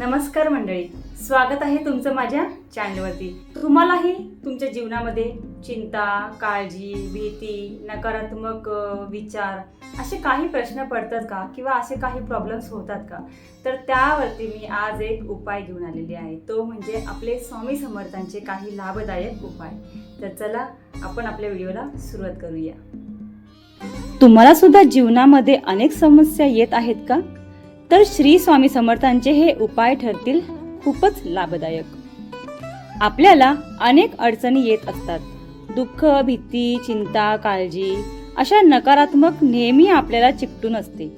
नमस्कार मंडळी. स्वागत आहे तुमचं माझ्या चॅनलवरती. तुम्हालाही तुमच्या जीवनामध्ये चिंता काळजी भीती नकारात्मक विचार असे काही प्रश्न पडतात का किंवा असे काही प्रॉब्लेम्स होतात का? तर त्यावरती मी आज एक उपाय घेऊन आलेली आहे. तो म्हणजे आपले स्वामी समर्थांचे काही लाभदायक उपाय. तर चला आपण आपल्या व्हिडिओला सुरुवात करूया. तुम्हाला सुद्धा जीवनामध्ये अनेक समस्या येत आहेत का? तर श्री स्वामी समर्थांचे हे उपाय ठरतील खूपच लाभदायक. आपल्याला अनेक अडचणी येत असतात. दुःख भीती चिंता काळजी अशा नकारात्मक नेहमी आपल्याला चिकटून असते.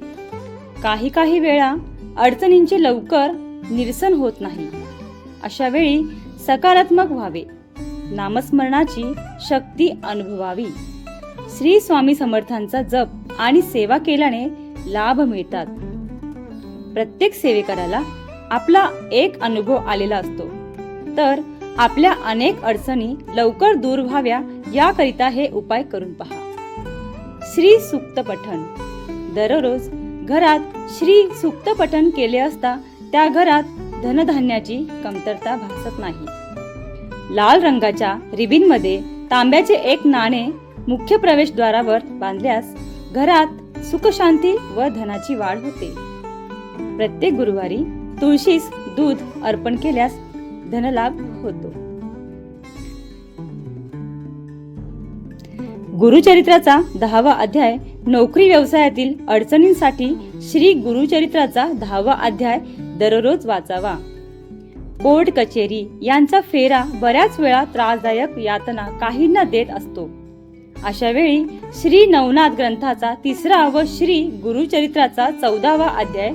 काही काही वेळा अडचणींचे लवकर निरसन होत नाही. अशा वेळी सकारात्मक व्हावे. नामस्मरणाची शक्ती अनुभवावी. श्री स्वामी समर्थांचा जप आणि सेवा केल्याने लाभ मिळतात. प्रत्येक सेवेकराला आपला एक अनुभव आलेला असतो. तर आपल्या अनेक अडचणी लवकर दूर व्हाव्या याकरिता हे उपाय करून पहा. श्री सुक्त पठण. दररोज घरात श्री सुक्त पठण केले असता त्या घरात धनधान्याची कमतरता भासत नाही. लाल रंगाच्या रिबिनमध्ये तांब्याचे एक नाणे मुख्य प्रवेशद्वारावर बांधल्यास घरात सुखशांती व धनाची वाढ होते. प्रत्येक गुरुवारी तुळशीस दूध अर्पण केल्यास धनलाभ होतो. गुरुचरित्राचा दहावा अध्याय नोकरी व्यवसायातील अडचणींसाठी श्री गुरुचरित्राचा दहावा अध्याय दररोज वाचावा. कोर्ट कचेरी यांचा फेरा बऱ्याच वेळा त्रासदायक यातना काहींना देत असतो. अशा वेळी श्री नवनाथ ग्रंथाचा तिसरा व श्री गुरुचरित्राचा चौदावा अध्याय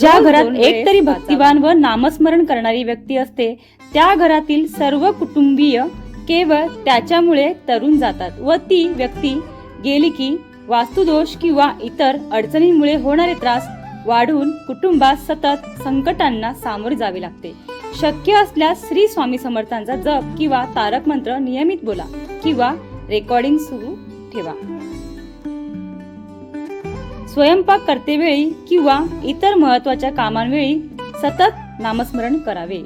ज्या घरात एक तरी. भक्तिवान व नामस्मरण करणारी व्यक्ती असते त्या घरातील सर्व कुटुंबीय केवळ त्याच्यामुळे तरुण जातात व ती व्यक्ती गेली की वास्तुदोष किंवा इतर अडचणींमुळे होणारे त्रास वाढून कुटुंबात सतत संकटांना सामोरे जावे लागते शक्य असल्यास श्री स्वामी समर्थांचा जप किंवा तारक मंत्र नियमित बोला किंवा रेकॉर्डिंग सुरू ठेवा स्वयंपाक करतेवेळी किंवा इतर महत्त्वाच्या कामांवेळी सतत नामस्मरण करावे.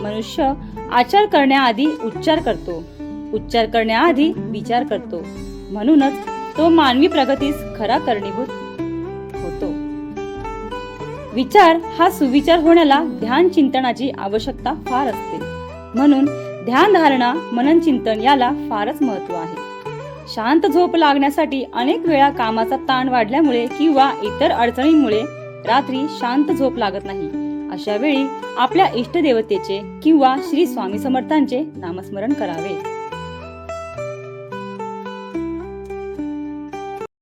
मनुष्य आचार करण्याआधी उच्चार करतो. उच्चार करण्याआधी विचार करतो. म्हणूनच तो मानवी प्रगतीस खरा कारणीभूत होतो. विचार हा सुविचार होण्याला ध्यान चिंतनाची आवश्यकता फार असते. म्हणून ध्यान धारणा मनन चिंतन याला फारच महत्त्व आहे. शांत झोप लागण्यासाठी अनेक वेळा कामाचा ताण वाढल्यामुळे किंवा इतर अडचणींमुळे रात्री शांत झोप लागत नाही. अशा वेळी आपल्या इष्टदेवतेचे किंवा श्री स्वामी समर्थांचे नामस्मरण करावे.